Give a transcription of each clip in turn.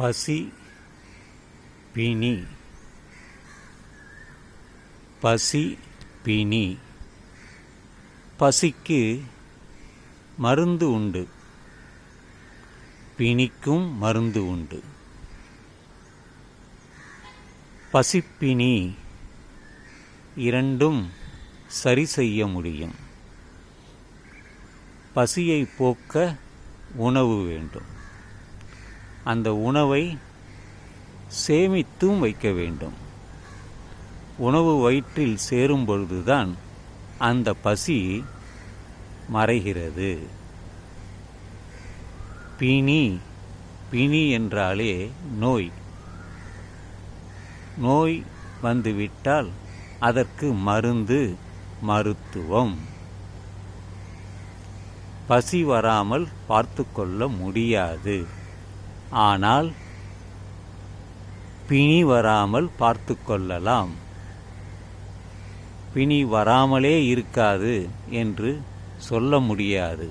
பசி பிணி. பசி பிணி. பசிக்கு மருந்து உண்டு. பிணிக்கும் மருந்து உண்டு. பசிப்பிணி இரண்டும் சரி செய்ய முடியும். பசியை போக்க உணவு வேண்டும். அந்த உணவை சேமித்தும் வைக்க வேண்டும். உணவு வயிற்றில் சேரும் பொழுதுதான் அந்த பசி மறைகிறது. பிணி பிணி என்றாலே நோய். நோய் வந்துவிட்டால் அதற்கு மருந்து மருத்துவம். பசி வராமல் பார்த்து கொள்ள முடியாது. ஆனால் பிணி வராமல் பார்த்து கொள்ளலாம். பிணி வராமலே இருக்காது என்று சொல்ல முடியாது.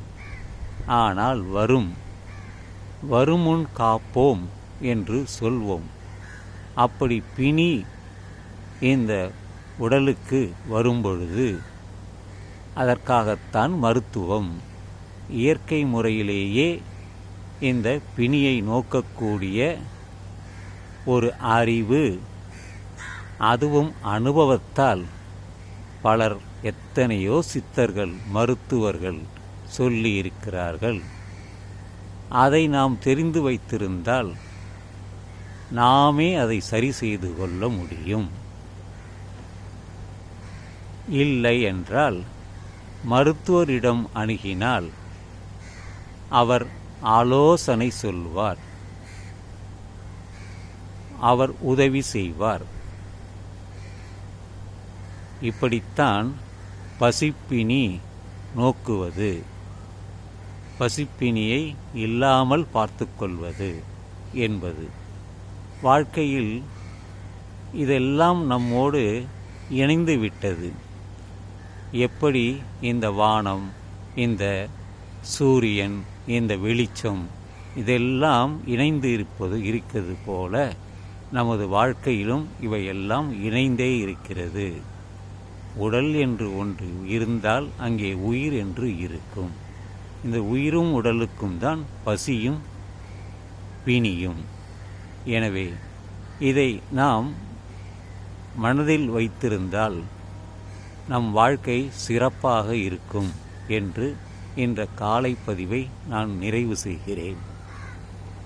ஆனால் வரும். வருமுன் காப்போம் என்று சொல்வோம். அப்படி பிணி இந்த உடலுக்கு வரும்பொழுது அதற்காகத்தான் மருத்துவம் இயற்கை முறையிலேயே இந்த பிணியை நோக்கக்கூடிய ஒரு அறிவு அதுவும் அனுபவத்தால் பலர் எத்தனையோ சித்தர்கள் மருத்துவர்கள் சொல்லியிருக்கிறார்கள். அதை நாம் தெரிந்து வைத்திருந்தால் நாமே அதை சரி செய்து கொள்ள முடியும். இல்லை என்றால் மருத்துவரிடம் அணுகினால் அவர் ஆலோசனை சொல்வார். அவர் உதவி செய்வார். இப்படித்தான் பசிப்பினி நோக்குவது. பசிப்பினியை இல்லாமல் பார்த்து கொள்வது என்பது. வாழ்க்கையில் இதெல்லாம் நம்மோடு இணைந்து விட்டது எப்படி இந்த வானம் இந்த சூரியன் இந்த வெளிச்சம் இதெல்லாம் இணைந்து இருப்பது இருக்கிறது போல நமது வாழ்க்கையிலும் இவையெல்லாம் இணைந்தே இருக்கிறது. உடல் என்று ஒன்று இருந்தால் அங்கே உயிர் என்று இருக்கும். இந்த உயிரும் உடலுக்கும் தான் பசியும் பிணியும். எனவே இதை நாம் மனதில் வைத்திருந்தால் நம் வாழ்க்கை சிறப்பாக இருக்கும் என்று இந்த காலை பதிவை நான் நிறைவு செய்கிறேன்.